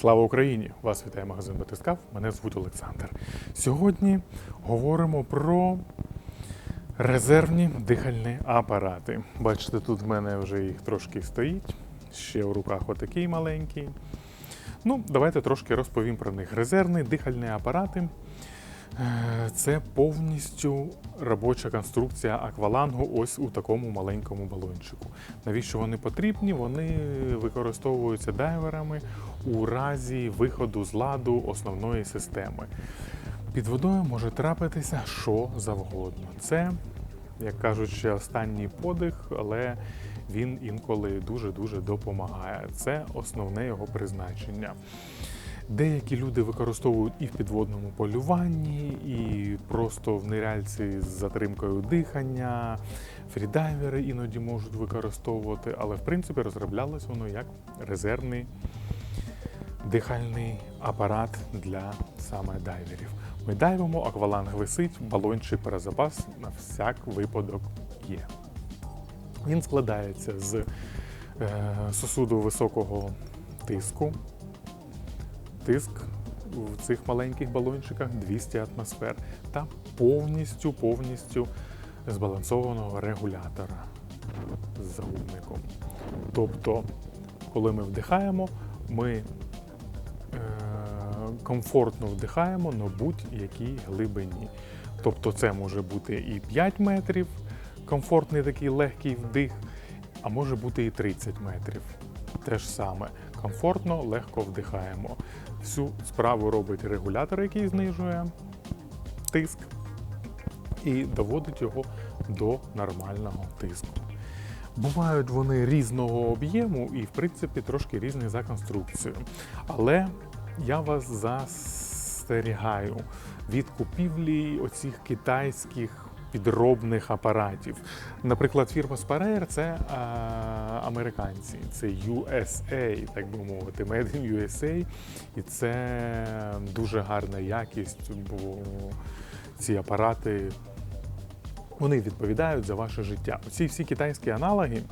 Слава Україні! Вас вітає магазин Батискав. Мене звуть Олександр. Сьогодні говоримо про резервні дихальні апарати. Бачите, тут в мене вже їх трошки стоїть. Ще в руках отакий маленький. Ну, давайте трошки розповім про них. Резервні дихальні апарати це повністю робоча конструкція аквалангу ось у такому маленькому балончику. Навіщо вони потрібні? Вони використовуються дайверами у разі виходу з ладу основної системи. Під водою може трапитися що завгодно. Це, як кажуть, ще останній подих, але він інколи дуже-дуже допомагає. Це основне його призначення. Деякі люди використовують і в підводному полюванні, і просто в ниряльці з затримкою дихання. Фрідайвери іноді можуть використовувати, але в принципі розроблялось воно як резервний дихальний апарат для саме дайверів. Ми дайвимо, акваланг висить, балончик про запас на всяк випадок є. Він складається з е, сосуду високого тиску. Тиск в цих маленьких балончиках 200 атмосфер та повністю повністю збалансованого регулятора з загубником. Тобто, коли ми вдихаємо, ми е, комфортно вдихаємо на будь-якій глибині. Тобто це може бути і 5 метрів, комфортний такий легкий вдих, а може бути і 30 метрів. Те ж саме, комфортно, легко вдихаємо. Всю справу робить регулятор, який знижує тиск, і доводить його до нормального тиску. Бувають вони різного об'єму і, в принципі, трошки різні за конструкцією. Але я вас застерігаю від купівлі оцих китайських підробних апаратів. Наприклад, фірма Sparair – це а, американці, це USA, так би мовити, Made in USA. І це дуже гарна якість, бо ці апарати вони відповідають за ваше життя. Оці всі китайські аналоги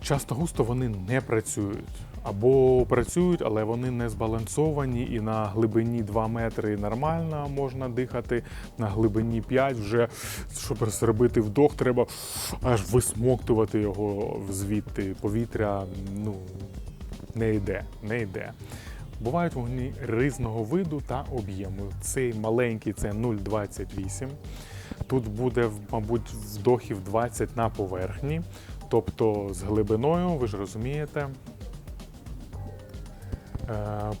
часто густо вони не працюють. Або працюють, але вони не збалансовані, і на глибині 2 метри нормально можна дихати, на глибині 5 вже, щоб зробити вдох, треба аж висмоктувати його звідти. Повітря ну, не йде, не йде. Бувають вогні різного виду та об'єму. Цей маленький це 0,28. Тут буде, мабуть, вдохів 20 на поверхні, тобто з глибиною, ви ж розумієте,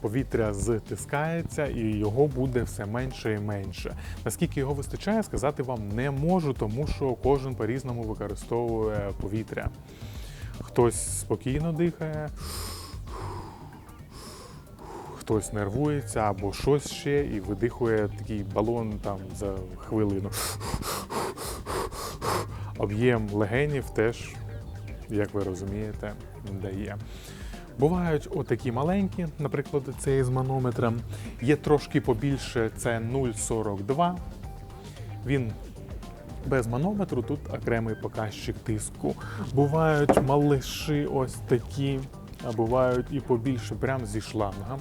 повітря зтискається і його буде все менше і менше. Наскільки його вистачає, сказати вам не можу, тому що кожен по-різному використовує повітря. Хтось спокійно дихає, хтось нервується або щось ще і видихує такий балон там за хвилину. Об'єм легенів теж, як ви розумієте, дає. Бувають отакі маленькі, наприклад, цей з манометром. Є трошки побільше, це 0,42. Він без манометру, тут окремий показчик тиску. Бувають малиші ось такі, а бувають і побільше, прям зі шлангом.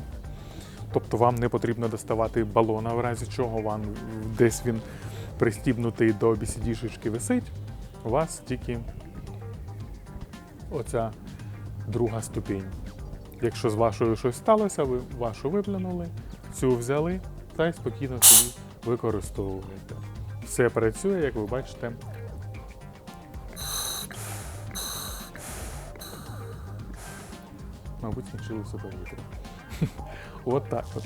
Тобто вам не потрібно доставати балона, в разі чого вам десь він пристібнутий до BCD-шечки висить. У вас тільки оця друга ступінь. Якщо з вашою щось сталося, ви вашу виплюнули, цю взяли та й спокійно собі використовуєте. Все працює, як ви бачите. Мабуть, кінчилося повітря. От так от.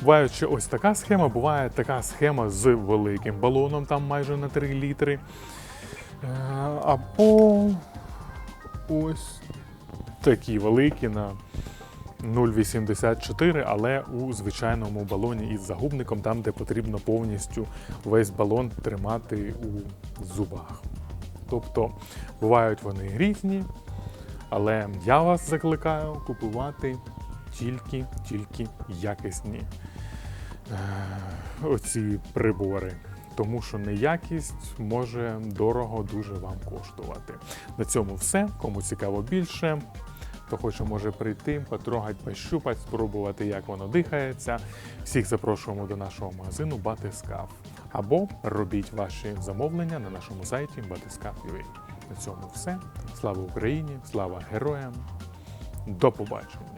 Буває ще ось така схема, буває така схема з великим балоном, там майже на 3 літри. Е, Або ось такі великі на 0,84, але у звичайному балоні із загубником, там, де потрібно повністю весь балон тримати у зубах. Тобто бувають вони різні, але я вас закликаю купувати тільки, тільки якісні е, оці прибори. Тому що неякість може дорого дуже вам коштувати. На цьому все. Кому цікаво більше, Хто хоче, може прийти, потрогати, пощупати, спробувати, як воно дихається. Всіх запрошуємо до нашого магазину Батискав. Або робіть ваші замовлення на нашому сайті Батискав.ua. На цьому все. Слава Україні! Слава героям! До побачення!